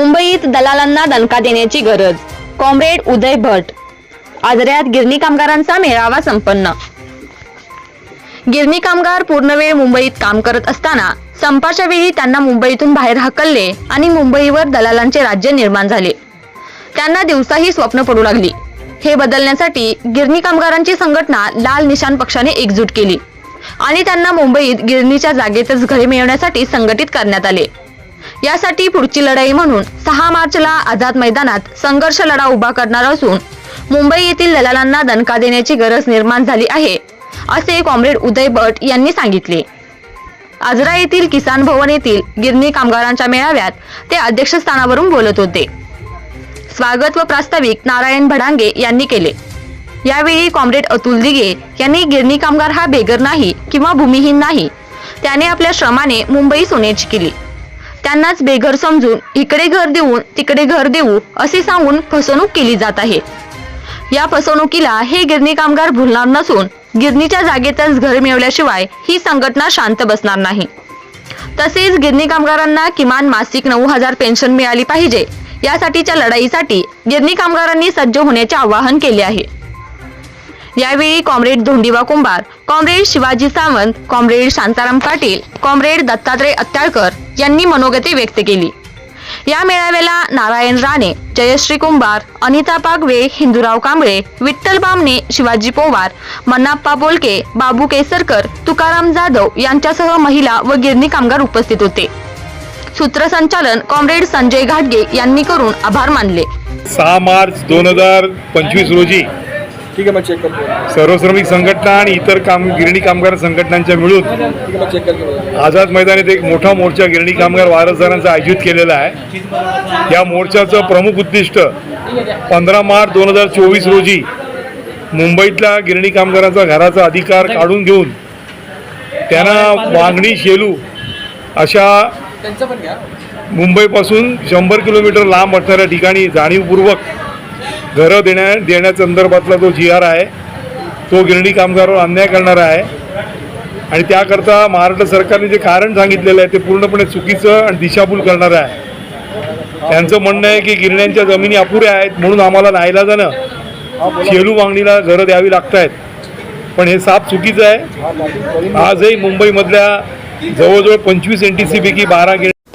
मुंबईत दलालांना दणका देण्याची गरज. कॉम्रेड उदय भट. आजऱ्यात गिरणी कामगारांचा मेळावा संपन्न. गिरणी कामगार पूर्णवेळ मुंबईत काम करत असताना संपाच्या वेळी त्यांना मुंबईतून बाहेर हकलले आणि मुंबईवर दलालांचे राज्य निर्माण झाले. त्यांना दिवसाही स्वप्न पडू लागली. हे बदलण्यासाठी गिरणी कामगारांची संघटना लाल निशाण पक्षाने एकजूट केली आणि त्यांना मुंबईत गिरणीच्या जागेतच घरे मिळवण्यासाठी संघटित करण्यात आले. यासाठी पुढची लढाई म्हणून सहा मार्चला आझाद मैदानात संघर्ष लढा उभा करणार असून मुंबई येथील दलालांना दणका देण्याची गरज निर्माण झाली आहे असे कॉम्रेड उदय भट यांनी सांगितले. आजरा येथील किसान भवन येथील गिरणी कामगारांच्या मेळाव्यात ते अध्यक्षस्थानावरून बोलत होते. स्वागत व प्रास्ताविक नारायण भडांगे यांनी केले. यावेळी कॉम्रेड अतुल दिगे यांनी गिरणी कामगार हा बेगर नाही किंवा भूमिहीन नाही त्याने आपल्या श्रमाने मुंबई सोन्याची केली. त्यांनाच बेघर समजून इकडे घर देऊन तिकडे घर देऊ असे सांगून फसवणूक केली जात आहे. या फसवणुकीला हे गिरणी कामगार भुलणार नसून गिरणीच्या जागेतच घर मिळवल्याशिवाय ही संघटना शांत बसणार नाही. तसेच गिरणी कामगारांना किमान मासिक नऊ हजार पेन्शन मिळाली पाहिजे. यासाठीच्या लढाईसाठी गिरणी कामगारांनी सज्ज होण्याचे आवाहन केले आहे. यावेळी comrade Dhondiba Kumbhar comrade Shivaji Sawant comrade Shantaram Patil comrade Dattatray Atyalkar यांनी मनोगते व्यक्त केली. या मेळाव्याला नारायण राणे जयश्री कुंभार अनिता पागवे हिंदूराव कांबळे विठ्ठल बामणे शिवाजी पोवार मन्नाप्पा बोलके बाबू केसरकर तुकाराम जाधव यांच्यासह महिला व गिरणी कामगार उपस्थित होते. सूत्रसंचालन कॉम्रेड संजय घाटगे यांनी करून आभार मानले. सहा मार्च दोन हजार पंचवीस रोजी ठीक आहे मग चेक करतो. सर्व श्रमिक संघटना आणि इतर काम गिरणी कामगार संघटनांच्या मिळून ठीक आहे मग चेक करतो. आझाद मैदानात एक मोठा मोर्चा गिरणी कामगार वारसदारांचा आयोजित केलेला आहे. या मोर्चाचं प्रमुख उद्दिष्ट पंधरा मार्च दोन हजार चोवीस रोजी मुंबईतल्या गिरणी कामगारांचा घराचा अधिकार काढून घेऊन त्यांना वांगणी शेलू अशा त्यांचं पण घ्या. मुंबईपासून शंभर किलोमीटर लांब असणाऱ्या ठिकाणी जाणीवपूर्वक घरं देण्या देण्यासंदर्भातला जो जी आर आहे तो गिरणी कामगारावर अन्याय करणारा आहे. आणि त्याकरता महाराष्ट्र सरकारने जे कारण सांगितलेलं आहे ते पूर्णपणे चुकीचं आणि दिशाभूल करणारं आहे. त्यांचं म्हणणं आहे की गिरण्यांच्या जमिनी अपुऱ्या आहेत म्हणून आम्हाला नाईलाजानं शेलू मागणीला घरं द्यावी लागत आहेत पण हे साप चुकीचं आहे. आजही मुंबईमधल्या जवळजवळ पंचवीस एन टी सी पैकी बारा गिर